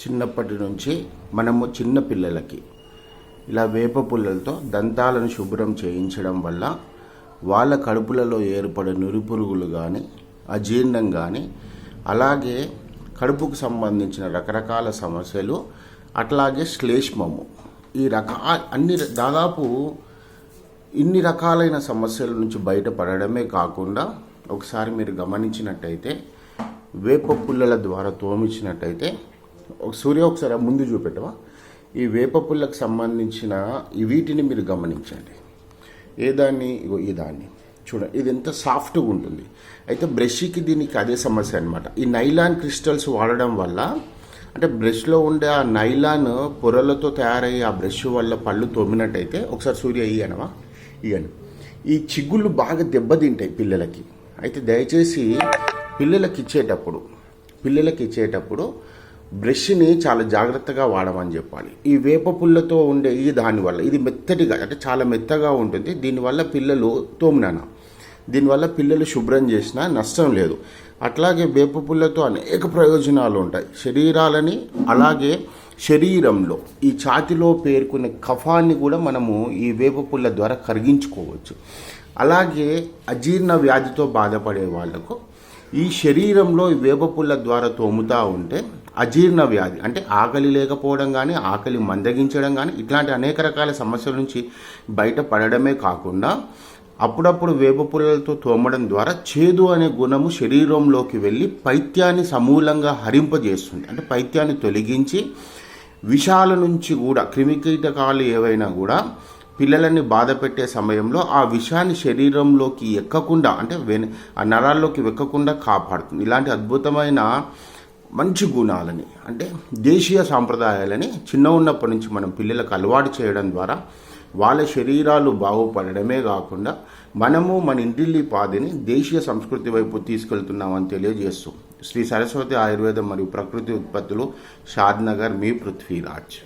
చిన్నప్పటి నుంచి మనము చిన్న పిల్లలకి ఇలా వేప పుల్లలతో దంతాలను శుభ్రం చేయించడం వల్ల వాళ్ళ కడుపులలో ఏర్పడే నురిపురుగులు కానీ అజీర్ణం కానీ అలాగే కడుపుకు సంబంధించిన రకరకాల సమస్యలు అట్లాగే శ్లేష్మము. ఈ రకా అన్ని దాదాపు ఇన్ని రకాలైన సమస్యల నుంచి బయటపడడమే కాకుండా ఒకసారి మీరు గమనించినట్టయితే వేప పుల్లల ద్వారా తోమించినట్టయితే సూర్య ఒకసారి ముందు చూపెట్టవా? ఈ వేప పుల్లకు సంబంధించిన ఈ వీటిని మీరు గమనించండి. ఏ దాన్ని? ఇగో ఈ దాన్ని. చూడండి ఇది ఎంత సాఫ్ట్గా ఉంటుంది. అయితే బ్రష్కి దీనికి అదే సమస్య అనమాట ఈ నైలాన్ క్రిస్టల్స్ వాడడం వల్ల అంటే బ్రష్లో ఉండే ఆ నైలాన్ పొరలతో తయారయ్యే ఆ బ్రష్ వల్ల పళ్ళు తోమినట్టయితే ఒకసారి సూర్య ఇయ్యనవా? ఇయ్యను. ఈ చిగుళ్ళు బాగా దెబ్బతింటాయి పిల్లలకి. అయితే దయచేసి పిల్లలకి ఇచ్చేటప్పుడు పిల్లలకి ఇచ్చేటప్పుడు బ్రష్ని చాలా జాగ్రత్తగా వాడమని చెప్పాలి. ఈ వేప పుల్లతో ఉండే ఈ దానివల్ల ఇది మెత్తటిగా అంటే చాలా మెత్తగా ఉంటుంది. దీనివల్ల పిల్లలు తోమినాన? దీనివల్ల పిల్లలు శుభ్రం చేసినా నష్టం లేదు. అట్లాగే వేప పుల్లతో అనేక ప్రయోజనాలు ఉంటాయి. శరీరాలని అలాగే శరీరంలో ఈ ఛాతిలో పేర్కొనే కఫాన్ని కూడా మనము ఈ వేప పుల్ల ద్వారా కరిగించుకోవచ్చు. అలాగే అజీర్ణ వ్యాధితో బాధపడే వాళ్ళకు ఈ శరీరంలో వేపపుల్ల వేప పుల్ల ద్వారా తోముతా ఉంటే అజీర్ణ వ్యాధి అంటే ఆకలి లేకపోవడం కానీ ఆకలి మందగించడం కానీ ఇట్లాంటి అనేక రకాల సమస్యల నుంచి బయటపడడమే కాకుండా అప్పుడప్పుడు వేప పుల్లలతో తోమడం ద్వారా చేదు అనే గుణము శరీరంలోకి వెళ్ళి పైత్యాన్ని సమూలంగా హరింపజేస్తుంది. అంటే పైత్యాన్ని తొలగించి విషాల నుంచి కూడా క్రిమికీటకాలు ఏవైనా కూడా పిల్లలని బాధ పెట్టే సమయంలో ఆ విషాన్ని శరీరంలోకి ఎక్కకుండా అంటే వెన ఆ నరాల్లోకి ఎక్కకుండా కాపాడుతుంది. ఇలాంటి అద్భుతమైన మంచి గుణాలని అంటే దేశీయ సాంప్రదాయాలని చిన్న ఉన్నప్పటి నుంచి మనం పిల్లలకు అలవాటు చేయడం ద్వారా వాళ్ళ శరీరాలు బాగుపడడమే కాకుండా మనము మన ఇంటిల్లి పాదిని దేశీయ సంస్కృతి వైపు తీసుకెళ్తున్నామని తెలియజేస్తూ శ్రీ సరస్వతి ఆయుర్వేదం మరియు ప్రకృతి ఉత్పత్తులు షాద్నగర్ మీ పృథ్వీరాజ్.